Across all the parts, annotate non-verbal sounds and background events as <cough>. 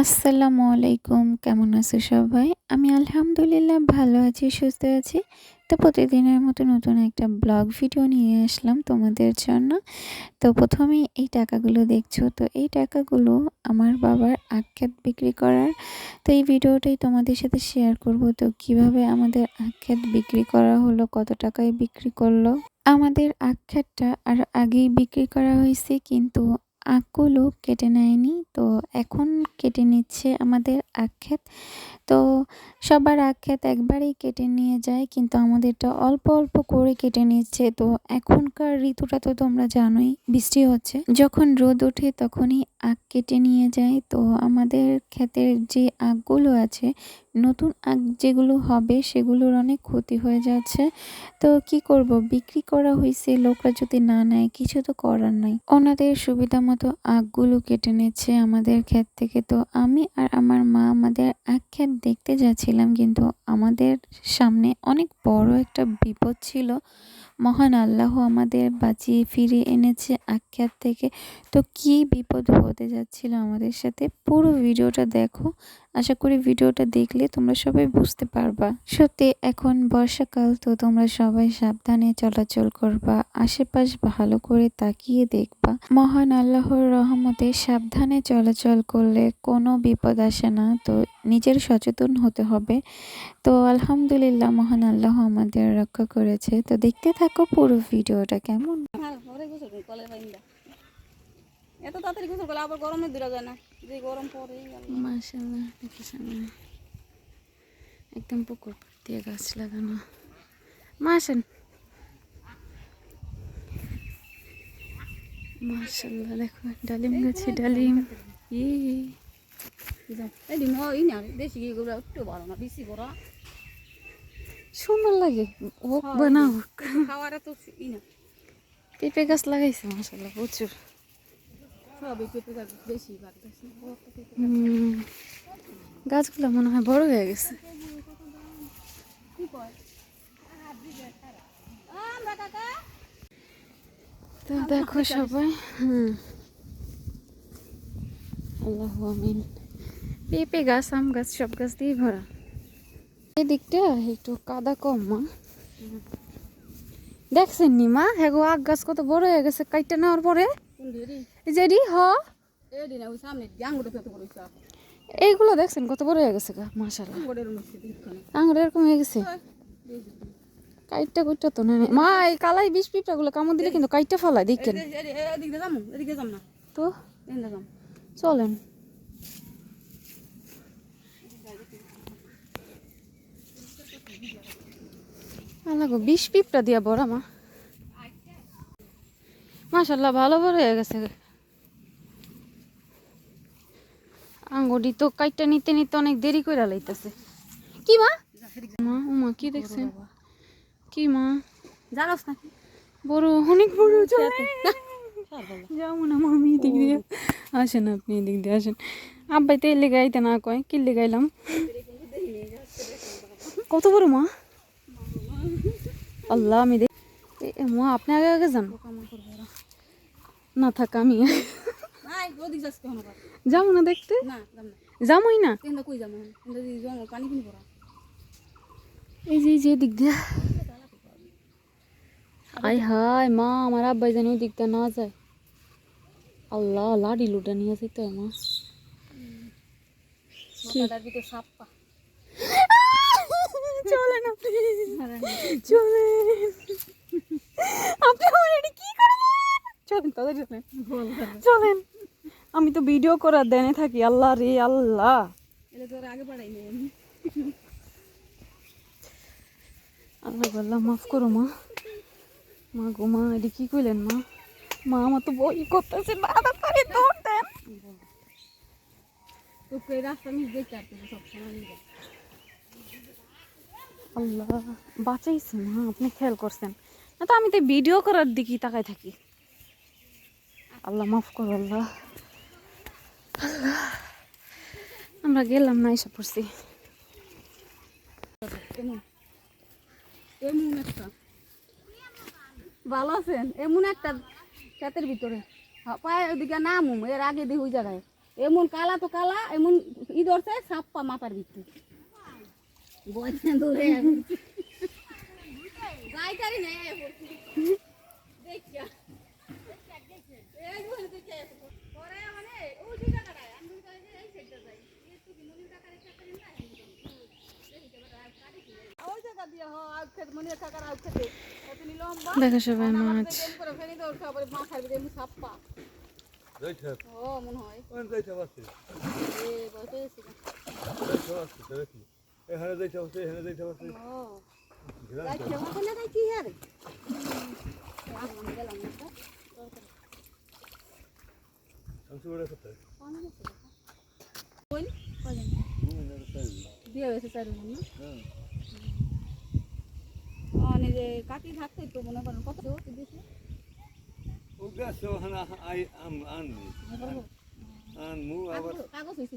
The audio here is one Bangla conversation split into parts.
আসসালামু আলাইকুম, কেমন আছো সবাই? আমি আলহামদুলিল্লাহ ভালো আছি, সুস্থ আছি। তো প্রতিদিনের মতো নতুন একটা ব্লগ ভিডিও নিয়ে আসলাম তোমাদের জন্য। তো প্রথমেই এই টাকাগুলো দেখছ, তো এই টাকাগুলো আমার বাবার আখ্যাত বিক্রি করার। তো এই ভিডিওটাই তোমাদের সাথে শেয়ার করব, তো কীভাবে আমাদের আখ্যাত বিক্রি করা হলো, কত টাকায় বিক্রি করল? আমাদের আখ্যাতটা আর আগেই বিক্রি করা হয়েছে, কিন্তু আখগুলো কেটে নেয়নি। তো এখন কেটে নিচ্ছে আমাদের আক্ষেত তো সবার আক্ষেত একবারেই কেটে নিয়ে যায়, কিন্তু আমাদেরটা অল্প অল্প করে কেটে নিচ্ছে। তো এখনকার ঋতুটা তো তোমরা জানোই, বৃষ্টি হচ্ছে। যখন রোদ ওঠে তখনই আখ কেটে নিয়ে যায়। তো আমাদের ক্ষেতের যে আখগুলো আছে নতুন আখ যেগুলো হবে সেগুলোর অনেক ক্ষতি হয়ে যাচ্ছে। তো কি করব? বিক্রি করা হয়েছে লোকরা যদি না নেয়, কিছু তো করার নাই। ওনাদের সুবিধা মতো আখগুলো কেটে নিচ্ছে আমাদের ক্ষেত থেকে। তো আমি আর আমার মা আমাদের আখ ক্ষেত দেখতে যাচ্ছিলাম, কিন্তু আমাদের সামনে অনেক বড় একটা বিপদ ছিল। মহান আল্লাহ আমাদের বাঁচিয়ে ফিরিয়ে এনেছে আখ্যাত থেকে। তো কি বিপদ হতে যাচ্ছিল আমাদের সাথে? পুরো ভিডিওটা দেখো। আশা করি ভিডিওটা দেখলে তোমরা সবাই বুঝতে পারবা। সত্যি, এখন বর্ষাকাল, তো তোমরা সবাই সাবধানে চলাচল করবা, আশেপাশ ভালো করে তাকিয়ে দেখবা। মহান আল্লাহর রহমতে সাবধানে চলাচল করলে কোনো বিপদ আসে না। তো নিজের সচেতন হতে হবে। তো আলহামদুলিল্লাহ মহান আল্লাহ আমাদের রক্ষা করেছে। তো দেখতে থাকো পুরো ভিডিওটা কেমন। হ্যাঁ এত তাড়াতাড়ি গোসল করলে আবার গরমে দূরা যায় না। যে গরম পড়ে মাশাল্লাহ দেখেছেন একদম পুকুর দিয়ে গাছ লাগানো। মাশাল্লাহ দেখো ডালিম গাছে ডালিম। ই সুন্দর লাগে হোক বা না হোক। খাওয়ার তো পেঁপে গাছ লাগাইছে মাশাল্লাহ প্রচুর। গাছগুলো মনে হয় বড় হয়ে গেছে। তো দেখো সবাই হুম। আল্লাহ আমিন। পেঁপে গাছ আম গাছ সব গাছ দিয়ে ভরা। এই দিকটা একটু কাদা কম মা। দেখছেন নি মা? হ্যাঁ গো আগ গাছ কত বড় হয়ে গেছে কাইটা নেওয়ার পরে। কোন দিদি এই যে রি হ। এইগুলো দেখছেন কত বড় হয়ে গেছে গা দিখানে আঙুর এরকম হয়ে গেছে। কাইটটা কুইটটা তো নেই। মা এই কালাই বিষ পিঁপড়া গুলো কামড় দিলে কিন্তু কাইটটা ফালায় দেখেন। না। তো? চলেন। আলাগো বিষ পিঁপড়া দিয়া বড় মা। মাশাল্লাহ ভালো বড় হয়ে গেছে আঙ্গুরি তো কাইটটা নিতে নিতে অনেক দেরি করে লাইতেছে। কি মা? মা ও মা কি দেখছেন? কি মা? জানোস নাকি বড় অনেক বড় যাব না মামি এদিক দিয়ে আসেন আপনি এদিক দিয়ে আসেন। আব্বাই তো এলে গাইতে না কয় কি গাইলাম কত বড় মা? আল্লাহ আমি দেখ মা আপনি আগে আগে যান। না থাক আমি? যাব না দেখতে? না যাম না। এই যে যে এদিক দিয়ে। আয় হায় মা আমার আব্বাই জানি ওই দিক দিয়ে না যায়। আল্লাহ লাডি লুটা নিয়ে যেতে মা। মাথাটার সাপ্পা চলেন আপনি। চলেন। আপনি আমার এটা কি করলেন? চলেন তাদের চলেন চলেন। আমি তো ভিডিও করার দেনে থাকি। আল্লাহ রে আল্লাহ। এটা তোর আগে আল্লাহ আল্লাহ মাফ করো মা। মা গো মা এটা কি কইলেন মা? মা আমার তো বই করতেছে না তাড়াতাড়ি দৌড় দেন। রাস্তা মিস দেখতে সব সময় আল্লাহ বাঁচাইছে মা আপনি খেয়াল করছেন। না তো আমি তো ভিডিও করার দিকেই তাকাই থাকি। আল্লাহ মাফ করো আল্লাহ। আল্লাহ আমরা গেলাম না এসে পড়ছি। এমন। একটা। ভালো আছেন? এমন একটা ক্ষেতের ভিতরে। হ্যাঁ, পায়ে ওদিকে নামুম এর আগে দিয়ে ওই জায়গায়। এমন কালা তো কালা এমন মাথার ভিতরে বয়সে দূরে যাইতারি নেই দেখিয়া এই বলে দেখে সবাই মাছ। ও মনে হয়। এখানে যাইতে পারছি এখানে যাইতে পারছি ও। ঘিরান তো। যাইছে ওখানে যাই কি আর? আমি গেলাম না শামসু বড় কোথায় পানি গেছে কোন? কজন? ঘুমিয়ে সাইজ বিয়ে হয়েছে চার না যে কাটি থাকতে তো মনে করেন কত দিয়েছে আনমু আবার কাগজ হয়েছে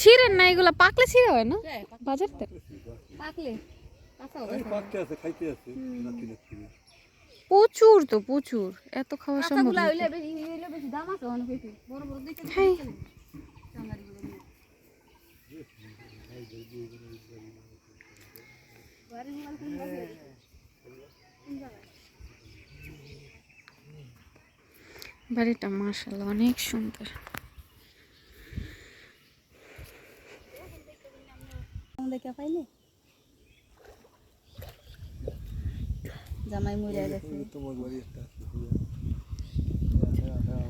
ছিঁড়েন না এগুলো পাকলে ছিঁড়ে হয় না? বাজার থেকে পাকলে। প্রচুর তো প্রচুর। এত খাওয়া সম্ভব কাঁচাগুলা না। হইলে বেশি হইলে বেশি দাম আছে অনেক বেশি বড় বড় দেখে হাই। চাঙ্গারিগুলো নিয়ে। বাড়ির মাল কোন জায়গায়? কোন জায়গায়? বাড়িটা মাশাআল্লাহ অনেক সুন্দর কম দেখে পাইলে জামাই মরে গেছে তোমার বাড়ি একটা আছে হ্যাঁ হ্যাঁ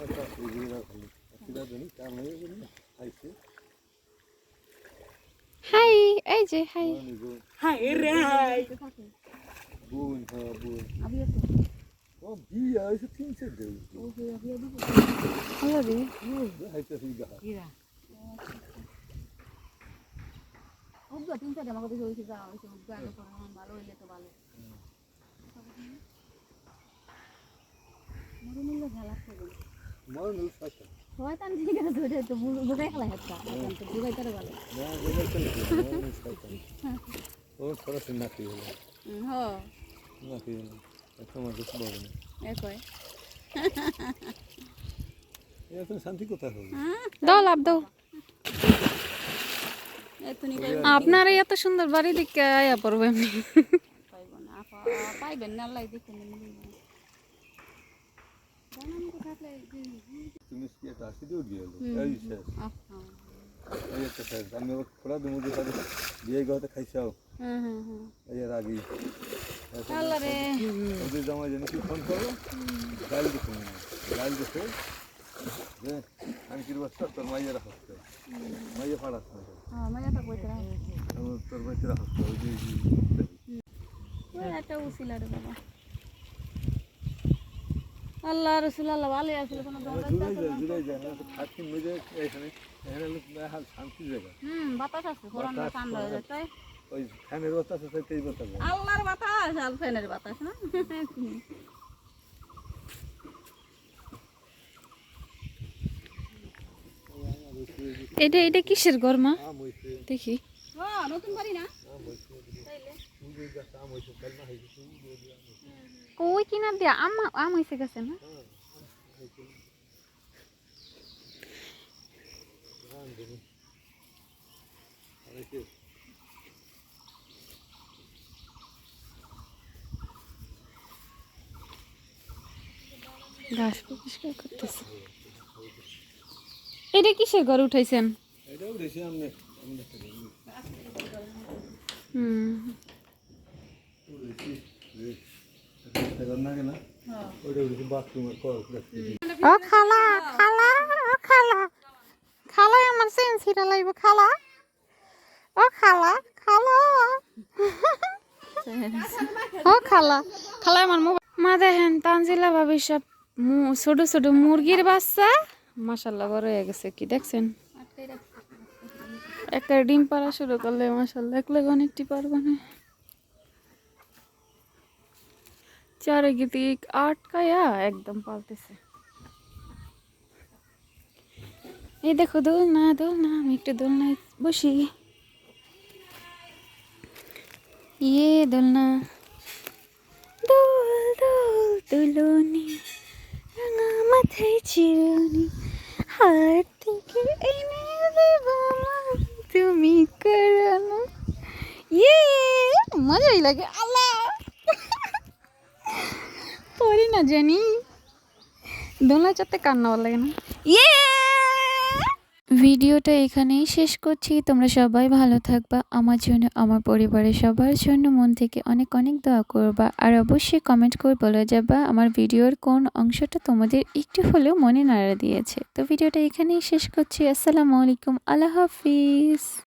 আচ্ছা এই রাখলি কিরা জানি কার লাগে জানি আইছে হাই এই যে হাই মানে গো থাকে বোন হ্যাঁ বোন আবি আছে ও বিয়া হয়েছে তিন চার দেব ও হে আবি আবি ভালো রে হাইতে সুবিধা উগা তিন চারটা আমাকে দেখে হয়েছে যা হয়েছে উগা আগে আমার ভালো হইলে তো ভালো। মরে মিললে ভালো লাগছে গো। মানুষ শয়তান ঠিক আছে ওটা তো বুঝাই খেলা হেঁচা বুঝাই তারা ভালো না গোবর চলে মানুষ আছে ও সরাসরি নাকি হলো। হ। নাকি হলো। এখন আমার কিছু বলবে না। এ কয়? এখন শান্তি কোথায় হবে? দাও লাভ দাও। এতনি আপনার এত সুন্দর বাড়ি দিকে আয়া পড়ব এমনি। পাইব না আপা পাইবেন না আল্লাহ দেখে তুমি এই শেষ। এই একটা শেষ। আমি খোলা দেবো যে তাদের বিয়ে খাইছাও। হুম হুম হুম এই এর আগেই ওদের জামাই জানি কি ফোন করল? গাইল দেখে গাইল দেখে যে আমি কি তোর মাইয়ে না হ্যাঁ থাকব তোর বাচ্চারা হচ্ছে ওই যে একটা রে বাবা। আল্লাহ রসুল আল্লাহ ভালো আসলে কোনো এখানে এখানে শান্তি জায়গা। হুম বাতাস আছে ঠান্ডা হয়ে যায় তাই ওই ফ্যানের বাতাস আছে সেই বাতাস আল্লাহর বাতাস আর ফ্যানের বাতাস না <laughs> এটা এটা কিসের গরমা আম হয়েছে দেখি হ্যাঁ নতুন বাড়ি না আম হয়েছে তাইলে উড়ে গাছ আম হয়েছে কালমা হয়ে এটা কিসের উড়ে আম হয়েছে ওই কিনার দিয়া আম আম হয়েছে গেছে না? ঘাস পরিষ্কার করতেছে। এটা কিসের ঘর উঠাইছেন? ও খালা খালা ও খালা। খালাই আমার সেন্স হিরা লাগবে খালা। ও খালা খালা। ও খালা খালা আমার মোবাইল। মা দেখেন তানজিলা ভাবি সব মু- ছোট ছোট মুরগির বাচ্চা। মাসাল্লাহ বড় হয়ে গেছে কি দেখছেন? একটা ডিম পাড়া শুরু করলে মাসাল্লাহ একলে অনেকটি পারবে না। চারিদিক আটকায়া একদম পালতেছে। এই দেখো দোল না দোল না আমি একটু দোল নাই বসি। ইয়ে দোল না দোল দোল দুলনি রাঙা মাথায় চিরুনি। হাত থেকে এনে দেব তুমি করানো ইয়ে মজাই লাগে, আল্লাহ। পড়ি না জানি। দোলা চাতে কান্না ভালো লাগে না। ইয়ে! ভিডিওটা এখানেই শেষ করছি। তোমরা সবাই ভালো থাকবা। আমার জন্য, আমার পরিবারের সবার জন্য মন থেকে অনেক অনেক দোয়া করবা। আর অবশ্যই কমেন্ট করে বলে যাবা আমার ভিডিওর কোন অংশটা তোমাদের একটু হলেও মনে নাড়া দিয়েছে। তো ভিডিওটা এখানেই শেষ করছি। আসসালামু আলাইকুম। আল্লাহ হাফিজ।